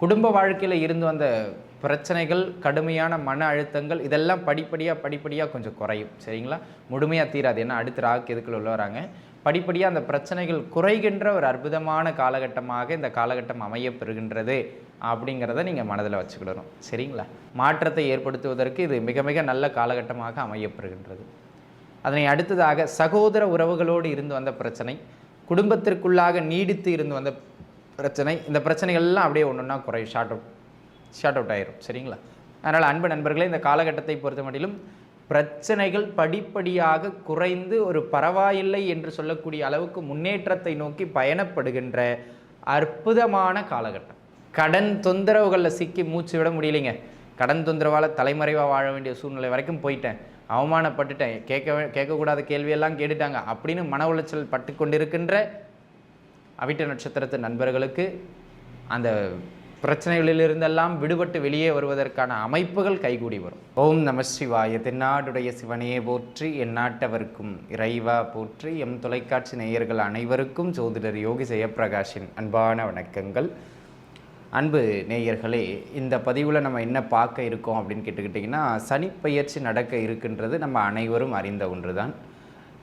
குடும்ப வாழ்க்கையில் இருந்து வந்த பிரச்சனைகள் கடுமையான மன அழுத்தங்கள் இதெல்லாம் படிப்படியாக படிப்படியாக கொஞ்சம் குறையும். சரிங்களா? முழுமையாக தீராது. ஏன்னா அடுத்த ராகு எதுக்குள்ள உள்ள வராங்க? படிப்படியாக அந்த பிரச்சனைகள் குறைகின்ற ஒரு அற்புதமான காலகட்டமாக இந்த காலகட்டம் அமைய பெறுகின்றது அப்படிங்கிறத நீங்கள் மனதில் வச்சுக்கிடணும். சரிங்களா? மாற்றத்தை ஏற்படுத்துவதற்கு இது மிக மிக நல்ல காலகட்டமாக அமையப்பெறுகின்றது அதனை அடுத்ததாக சகோதர உறவுகளோடு இருந்து வந்த பிரச்சனை குடும்பத்திற்குள்ளாக நீடித்து இருந்து வந்த பிரச்சனை. இந்த பிரச்சனைகள் எல்லாம் அப்படியே ஒன்று ஒன்றா குறையும். ஷார்ட் அவுட் ஷார்ட் அவுட் ஆயிரும். சரிங்களா? அதனால் அன்பு நண்பர்களே இந்த காலகட்டத்தை பொறுத்த மட்டிலும் பிரச்சனைகள் படிப்படியாக குறைந்து ஒரு பரவாயில்லை என்று சொல்லக்கூடிய அளவுக்கு முன்னேற்றத்தை நோக்கி பயணப்படுகின்ற அற்புதமான காலகட்டம். கடன் தொந்தரவுகளில் சிக்கி மூச்சு விட முடியலைங்க. கடன் தொந்தரவால் தலைமறைவாக வாழ வேண்டிய சூழ்நிலை வரைக்கும் போயிட்டேன். அவமானப்பட்டுட்டேன். கேட்க கேட்கக்கூடாத கேள்வியெல்லாம் கேட்டுட்டாங்க. அப்படின்னு மன உளைச்சல் பட்டு கொண்டிருக்கின்ற அவிட்ட நட்சத்திரத்து நண்பர்களுக்கு அந்த பிரச்சனைகளிலிருந்தெல்லாம் விடுபட்டு வெளியே வருவதற்கான அமைப்புகள் கைகூடி வரும். ஓம் நம சிவாய தென்னாடுடைய சிவனையே போற்றி எந்நாட்டவர்க்கும் இறைவா போற்றி எம் தொலைக்காட்சி நேயர்கள் அனைவருக்கும் ஜோதிடர் யோகி ஜெயப்பிரகாஷின் அன்பான வணக்கங்கள். அன்பு நேயர்களே இந்த பதிவில் நம்ம என்ன பார்க்க இருக்கோம் அப்படின்னு கேட்டுக்கிட்டிங்கன்னா சனிப்பெயர்ச்சி நடக்க இருக்கின்றது நம்ம அனைவரும் அறிந்த ஒன்று தான்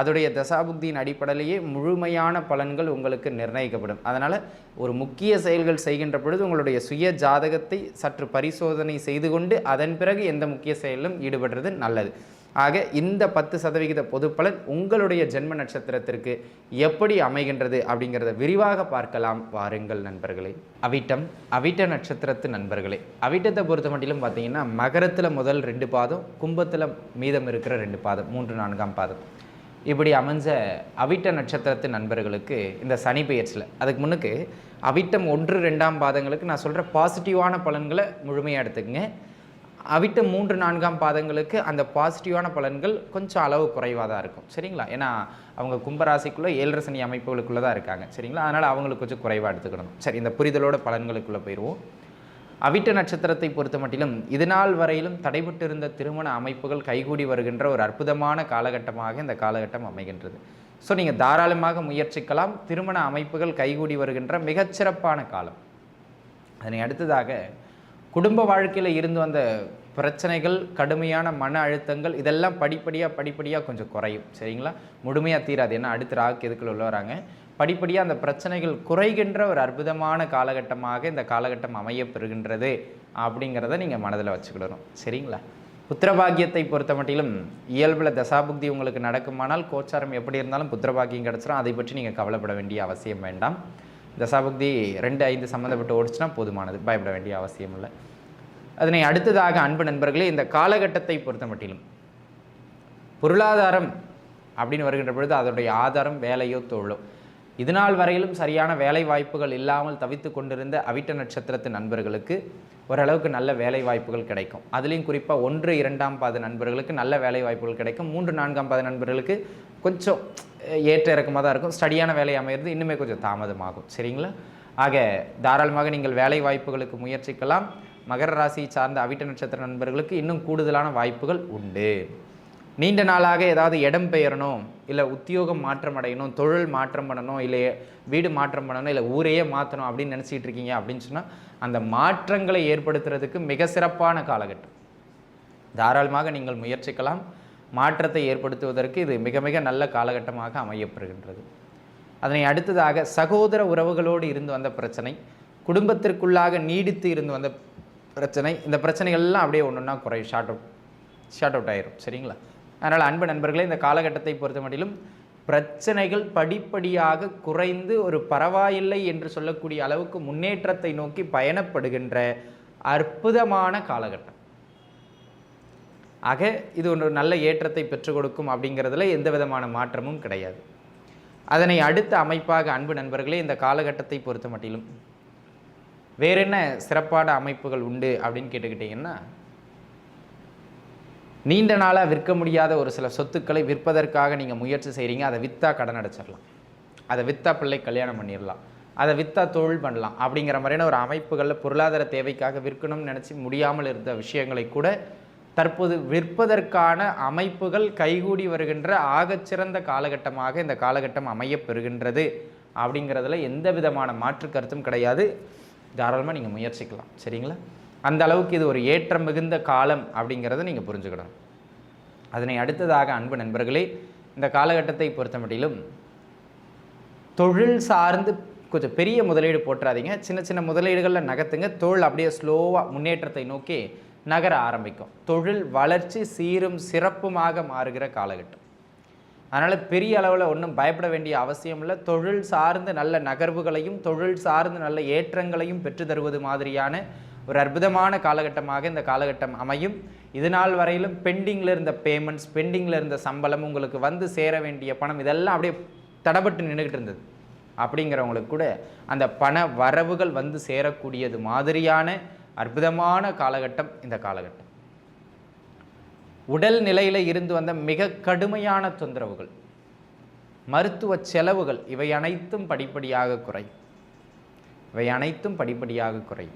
அதோடைய தசாபுக்தியின் அடிப்படையிலேயே முழுமையான பலன்கள் உங்களுக்கு நிர்ணயிக்கப்படும். அதனால் ஒரு முக்கிய செயல்கள் செய்கின்ற பொழுது உங்களுடைய சுய ஜாதகத்தை சற்று பரிசோதனை செய்து கொண்டு அதன் பிறகு எந்த முக்கிய செயலிலும் ஈடுபடுறது நல்லது. ஆக இந்த பத்து சதவிகித பொதுப்பலன் உங்களுடைய ஜென்ம நட்சத்திரத்திற்கு எப்படி அமைகின்றது அப்படிங்கிறத விரிவாக பார்க்கலாம். வாருங்கள் நண்பர்களே. அவிட்டம் அவிட்ட நட்சத்திரத்து நண்பர்களே. அவிட்டத்தை பொறுத்த மட்டிலும் பார்த்தீங்கன்னா மகரத்தில் முதல் ரெண்டு பாதம் கும்பத்தில் மீதம் இருக்கிற ரெண்டு பாதம் மூன்று நான்காம் பாதம். இப்படி அமைஞ்ச அவிட்ட நட்சத்திரத்து நண்பர்களுக்கு இந்த சனி பெயர்ச்சியில் அதுக்கு முன்னுக்கு அவிட்டம் ஒன்று ரெண்டாம் பாதங்களுக்கு நான் சொல்கிற பாசிட்டிவான பலன்களை முழுமையாக எடுத்துக்கங்க. அவிட்டம் மூன்று நான்காம் பாதங்களுக்கு அந்த பாசிட்டிவான பலன்கள் கொஞ்சம் அளவு குறைவாக தான் இருக்கும். சரிங்களா? ஏன்னா அவங்க கும்பராசிக்குள்ளே ஏழரை சனி அமைப்புகளுக்குள்ளே தான் இருக்காங்க. சரிங்களா? அதனால் அவங்களுக்கு கொஞ்சம் குறைவாக எடுத்துக்கணும். சரி இந்த புரிதலோட பலன்களுக்குள்ளே போயிடுவோம் அவிட்ட நட்சத்திரத்தை பொறுத்த மட்டிலும் இதுநாள் வரையிலும் தடைபட்டிருந்த திருமண அமைப்புகள் கைகூடி வருகின்ற ஒரு அற்புதமான காலகட்டமாக இந்த காலகட்டம் அமைகின்றது. ஸோ நீங்கள் தாராளமாக முயற்சிக்கலாம். திருமண அமைப்புகள் கைகூடி வருகின்ற மிகச்சிறப்பான காலம். அதனை அடுத்ததாக குடும்ப வாழ்க்கையில் இருந்து வந்த பிரச்சனைகள் கடுமையான மன அழுத்தங்கள் இதெல்லாம் படிப்படியாக படிப்படியாக கொஞ்சம் குறையும். சரிங்களா? முழுமையாக தீராது. ஏன்னா அடுத்த ராகு எதுக்குள்ள உள்ள வராங்க. படிப்படியாக அந்த பிரச்சனைகள் குறைகின்ற ஒரு அற்புதமான காலகட்டமாக இந்த காலகட்டம் அமையப்பெறுகின்றது அப்படிங்கிறத நீங்கள் மனதில் வச்சுக்கிடணும். சரிங்களா? புத்திரபாகியத்தை பொறுத்த மட்டிலும் இயல்பில் தசாபுக்தி உங்களுக்கு நடக்குமானால் கோச்சாரம் எப்படி இருந்தாலும் புத்திரபாகியம் கிடச்சிரும். அதை பற்றி நீங்கள் கவலைப்பட வேண்டிய அவசியம் வேண்டாம். தசாபுக்தி ரெண்டு ஐந்து சம்மந்தப்பட்டு ஓடிச்சுன்னா போதுமானது. பயப்பட வேண்டிய அவசியம் இல்லை அதனை அடுத்ததாக அன்பு நண்பர்களே இந்த காலகட்டத்தை பொறுத்த மட்டிலும் பொருளாதாரம் அப்படின்னு வருகின்ற பொழுது அதனுடைய ஆதாரம் வேலையோ தொழிலோ இதுநாள் வரையிலும் சரியான வேலை வாய்ப்புகள் இல்லாமல் தவித்து கொண்டிருந்த அவிட்ட நட்சத்திரத்து நண்பர்களுக்கு ஓரளவுக்கு நல்ல வேலை வாய்ப்புகள் கிடைக்கும். அதுலேயும் குறிப்பாக ஒன்று இரண்டாம் பாத நண்பர்களுக்கு நல்ல வேலை வாய்ப்புகள் கிடைக்கும். மூன்று நான்காம் பாத நண்பர்களுக்கு கொஞ்சம் ஏற்ற இறக்கமாக தான் இருக்கும். ஸ்டடியான வேலை அமையிறது இன்னுமே கொஞ்சம் தாமதமாகும். சரிங்களா? ஆக தாராளமாக நீங்கள் வேலை வாய்ப்புகளுக்கு முயற்சிக்கலாம். மகர ராசியை சார்ந்த அவிட்ட நட்சத்திர நண்பர்களுக்கு இன்னும் கூடுதலான வாய்ப்புகள் உண்டு. நீண்ட நாளாக ஏதாவது இடம் பெயரணும் இல்லை உத்தியோகம் மாற்றம் அடையணும் தொழில் மாற்றம் பண்ணணும் இல்லை வீடு மாற்றம் பண்ணணும் இல்லை ஊரையே மாற்றணும் அப்படின்னு நினச்சிட்டு இருக்கீங்க அப்படின்னு சொன்னால் அந்த மாற்றங்களை ஏற்படுத்துறதுக்கு மிக சிறப்பான காலகட்டம். தாராளமாக நீங்கள் முயற்சிக்கலாம். மாற்றத்தை ஏற்படுத்துவதற்கு இது மிக மிக நல்ல காலகட்டமாக அமையப்படுகின்றது அதனை அடுத்ததாக சகோதர உறவுகளோடு இருந்து வந்த பிரச்சனை குடும்பத்திற்குள்ளாக நீடித்து இருந்து வந்த பிரச்சனை. இந்த பிரச்சனைகள் எல்லாம் அப்படியே ஒன்று ஒன்றா குறையும். ஷார்ட் அவுட் ஷார்ட் அவுட் ஆயிரும். சரிங்களா? அதனால் அன்பு நண்பர்களே இந்த காலகட்டத்தை பொறுத்த மட்டிலும் பிரச்சனைகள் படிப்படியாக குறைந்து ஒரு பரவாயில்லை என்று சொல்லக்கூடிய அளவுக்கு முன்னேற்றத்தை நோக்கி பயணப்படுகின்ற அற்புதமான காலகட்டம். ஆக இது ஒன்று நல்ல ஏற்றத்தை பெற்றுக் கொடுக்கும் அப்படிங்கிறதுல எந்த விதமான மாற்றமும் கிடையாது. அதனை அடுத்த அமைப்பாக அன்பு நண்பர்களே இந்த காலகட்டத்தை பொறுத்த மட்டிலும் வேற என்ன சிறப்பான அமைப்புகள் உண்டு அப்படின்னு கேட்டுக்கிட்டிங்கன்னா நீண்ட நாளாக விற்க முடியாத ஒரு சில சொத்துக்களை விற்பதற்காக நீங்கள் முயற்சி செய்கிறீங்க அதை விற்றா கடன் அடைச்சிடலாம் அதை விற்றா பிள்ளை கல்யாணம் பண்ணிடலாம் அதை விற்றா தொழில் பண்ணலாம் அப்படிங்கிற மாதிரியான ஒரு அமைப்புகளில் பொருளாதார தேவைக்காக விற்கணும்னு நினச்சி முடியாமல் இருந்த விஷயங்களை கூட தற்போது விற்பதற்கான அமைப்புகள் கைகூடி வருகின்ற ஆகச்சிறந்த காலகட்டமாக இந்த காலகட்டம் அமையப் பெறுகின்றது அப்படிங்கிறதுல எந்த விதமான மாற்று கருத்தும் கிடையாது. தாராளமாக நீங்கள் முயற்சிக்கலாம். சரிங்களா? அந்த அளவுக்கு இது ஒரு ஏற்றம் மிகுந்த காலம் அப்படிங்கிறத நீங்கள் புரிஞ்சுக்கணும். அதனை அடுத்ததாக அன்பு நண்பர்களே இந்த காலகட்டத்தை பொறுத்த மட்டிலும் தொழில் சார்ந்து கொஞ்சம் பெரிய முதலீடு போட்டுறாதீங்க. சின்ன சின்ன முதலீடுகளில் நகர்த்துங்க. தொழில் அப்படியே ஸ்லோவாக முன்னேற்றத்தை நோக்கி நகர ஆரம்பிக்கும். தொழில் வளர்ச்சி சீரும் சிறப்புமாக மாறுகிற காலகட்டம். அதனால் பெரிய அளவில் ஒன்றும் பயப்பட வேண்டிய அவசியம் இல்லை. தொழில் சார்ந்து நல்ல நகர்வுகளையும் தொழில் சார்ந்து நல்ல ஏற்றங்களையும் பெற்று தருவது மாதிரியான ஒரு அற்புதமான காலகட்டமாக இந்த காலகட்டம் அமையும். இது நாள் வரையிலும் பெண்டிங்கில் இருந்த பேமெண்ட்ஸ் பெண்டிங்கில் இருந்த சம்பளம் உங்களுக்கு வந்து சேர வேண்டிய பணம் இதெல்லாம் அப்படியே தடப்பட்டு நின்றுக்கிட்டு இருந்தது. அப்படிங்கிறவங்களுக்கு கூட அந்த பண வரவுகள் வந்து சேரக்கூடியது மாதிரியான அற்புதமான காலகட்டம் இந்த காலகட்டம். உடல் நிலையில் இருந்து வந்த மிக கடுமையான தொந்தரவுகள் மருத்துவ செலவுகள் இவை அனைத்தும் படிப்படியாக குறையும். இவை அனைத்தும் படிப்படியாக குறையும்.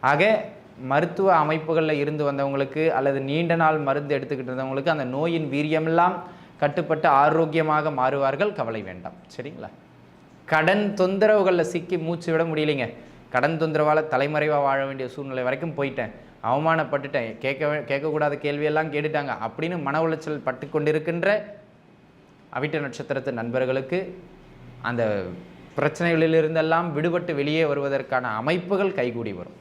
ஆக மருத்துவ அமைப்புகளில் இருந்து வந்தவங்களுக்கு அல்லது நீண்ட நாள் மருந்து எடுத்துக்கிட்டு இருந்தவங்களுக்கு அந்த நோயின் வீரியமெல்லாம் கட்டுப்பட்டு ஆரோக்கியமாக மாறுவார்கள் கவலை வேண்டாம். சரிங்களா? கடன் தொந்தரவுகளில் சிக்கி மூச்சு விட முடியலைங்க. கடன் தொந்தரவால் தலைமறைவாக வாழ வேண்டிய சூழ்நிலை வரைக்கும் போயிட்டேன். அவமானப்பட்டுட்டேன். கேட்க கேட்கக்கூடாத கேள்வியெல்லாம் கேட்டுட்டாங்க. அப்படின்னு மன உளைச்சல் பட்டு கொண்டிருக்கின்ற அவிட்ட நட்சத்திரத்து நண்பர்களுக்கு அந்த பிரச்சனைகளிலிருந்தெல்லாம் விடுபட்டு வெளியே வருவதற்கான அமைப்புகள் கைகூடி வரும்.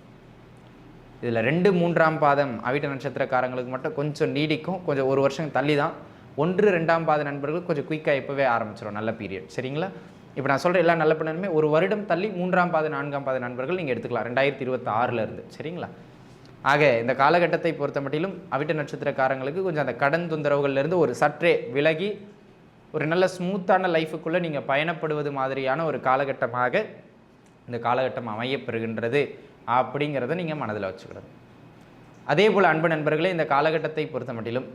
இதில் ரெண்டு மூன்றாம் பாதம் அவிட்ட நட்சத்திரக்காரங்களுக்கு மட்டும் கொஞ்சம் நீடிக்கும். கொஞ்சம் ஒரு வருஷம் தள்ளி தான் ஒன்று ரெண்டாம் பாத நண்பர்கள் கொஞ்சம் குயிக்காக இப்போவே ஆரம்பிச்சிடும் நல்ல பீரியட் சரிங்களா? இப்போ நான் சொல்கிற எல்லா நல்ல பண்ணனுமே ஒரு வருடம் தள்ளி மூன்றாம் பாத நான்காம் பாத நண்பர்கள் நீங்கள் எடுத்துக்கலாம். ரெண்டாயிரத்தி இருபத்தி ஆறில் இருந்து. சரிங்களா? ஆக இந்த காலகட்டத்தை பொறுத்த மட்டிலும் அவிட்ட நட்சத்திரக்காரங்களுக்கு கொஞ்சம் அந்த கடன் தொந்தரவுகள்லேருந்து ஒரு சற்றே விலகி ஒரு நல்ல ஸ்மூத்தான லைஃபுக்குள்ளே நீங்கள் பயணப்படுவது மாதிரியான ஒரு காலகட்டமாக இந்த காலகட்டம் அமையப்பெறுகின்றது அப்படிங்கிறத நீங்கள் மனதில் வச்சுக்கிடணும் அதே போல் அன்பு நண்பர்களே இந்த காலகட்டத்தை பொறுத்த மட்டிலும்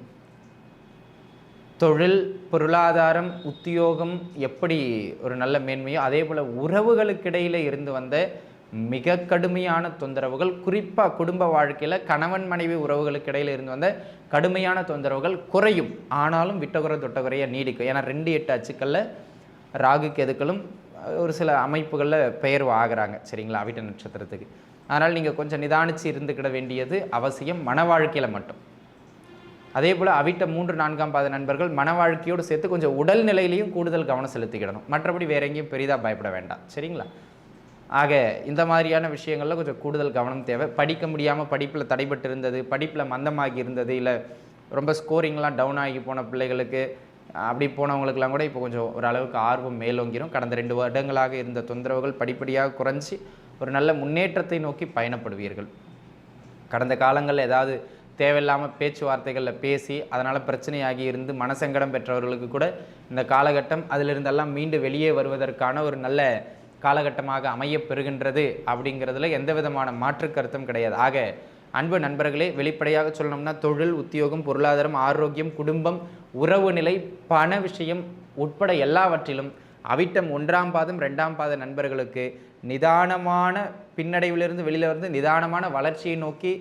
தொழில் பொருளாதாரம் உத்தியோகம் எப்படி ஒரு நல்ல மேன்மையோ அதே போல் உறவுகளுக்கிடையில் இருந்து வந்த மிக கடுமையான தொந்தரவுகள் குறிப்பாக குடும்ப வாழ்க்கையில் கணவன் மனைவி உறவுகளுக்கு இடையில் இருந்து வந்த கடுமையான தொந்தரவுகள் குறையும். ஆனாலும் விட்டகுறை தொட்டகுறையாக நீடிக்கும். ஏன்னா ரெண்டு எட்டு அச்சுக்களில் ராகு கெதுக்களும் ஒரு சில அமைப்புகளில் பெயர்வு ஆகிறாங்க. சரிங்களா? அவிட்ட நட்சத்திரத்துக்கு. அதனால் நீங்கள் கொஞ்சம் நிதானித்து இருந்துக்கிட வேண்டியது அவசியம். மன வாழ்க்கையில் மட்டும். அதே போல் அவிட்ட மூன்று நான்காம் பாத நண்பர்கள் மன வாழ்க்கையோடு சேர்த்து கொஞ்சம் உடல் நிலையிலையும் கூடுதல் கவனம் செலுத்திக்கிடணும். மற்றபடி வேற எங்கேயும் பெரிதாக பயப்பட வேண்டாம். சரிங்களா? ஆக இந்த மாதிரியான விஷயங்களில் கொஞ்சம் கூடுதல் கவனம் தேவை. படிக்க முடியாமல் படிப்பில் தடைபட்டு இருந்தது படிப்பில் மந்தமாகி இருந்தது இல்லை ரொம்ப ஸ்கோரிங்லாம் டவுன் ஆகி போன பிள்ளைகளுக்கு அப்படி போனவங்களுக்கெல்லாம் கூட இப்போ கொஞ்சம் ஓரளவுக்கு ஆர்வம் மேலோங்கிரும். கடந்த ரெண்டு வருடங்களாக இருந்த தொந்தரவுகள் படிப்படியாக குறைஞ்சி ஒரு நல்ல முன்னேற்றத்தை நோக்கி பயணப்படுவீர்கள். கடந்த காலங்களில் ஏதாவது தேவையில்லாமல் பேச்சுவார்த்தைகளில் பேசி அதனால் பிரச்சனையாகி இருந்து மனசங்கடம் பெற்றவர்களுக்கு கூட இந்த காலகட்டம் அதிலிருந்தெல்லாம் மீண்டு வெளியே வருவதற்கான ஒரு நல்ல காலகட்டமாக அமைய பெறுகின்றது அப்படிங்கிறதுல எந்த விதமான மாற்று கருத்தும் கிடையாது. ஆக அன்பு நண்பர்களே வெளிப்படையாக சொல்லணும்னா தொழில் உத்தியோகம் பொருளாதாரம் ஆரோக்கியம் குடும்பம் உறவு நிலை பண விஷயம் உட்பட எல்லாவற்றிலும் அவிட்டம் ஒன்றாம் பாதம் ரெண்டாம் பாத நண்பர்களுக்கு நிதானமான பின்னடைவிலிருந்து வெளியில வந்து நிதானமான வளர்ச்சியை நோக்கி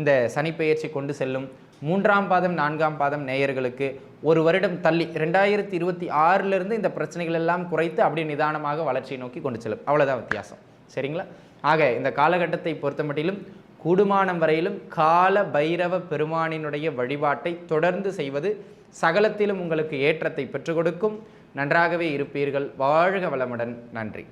இந்த சனிப்பெயர்ச்சி கொண்டு செல்லும் மூன்றாம் பாதம் நான்காம் பாதம் நேயர்களுக்கு ஒரு வருடம் தள்ளி ரெண்டாயிரத்தி இருபத்தி ஆறிலிருந்து இந்த பிரச்சனைகள் எல்லாம் குறைத்து அப்படியே நிதானமாக வளர்ச்சியை நோக்கி கொண்டு செல்லும். அவ்வளோதான் வித்தியாசம். சரிங்களா? ஆக இந்த காலகட்டத்தை பொறுத்த மட்டிலும் கூடுமானம் வரையிலும் கால பைரவ பெருமானினுடைய வழிபாட்டை தொடர்ந்து செய்வது சகலத்திலும் உங்களுக்கு ஏற்றத்தை பெற்றுக் கொடுக்கும். நன்றாகவே இருப்பீர்கள். வாழ்க வளமுடன். நன்றி.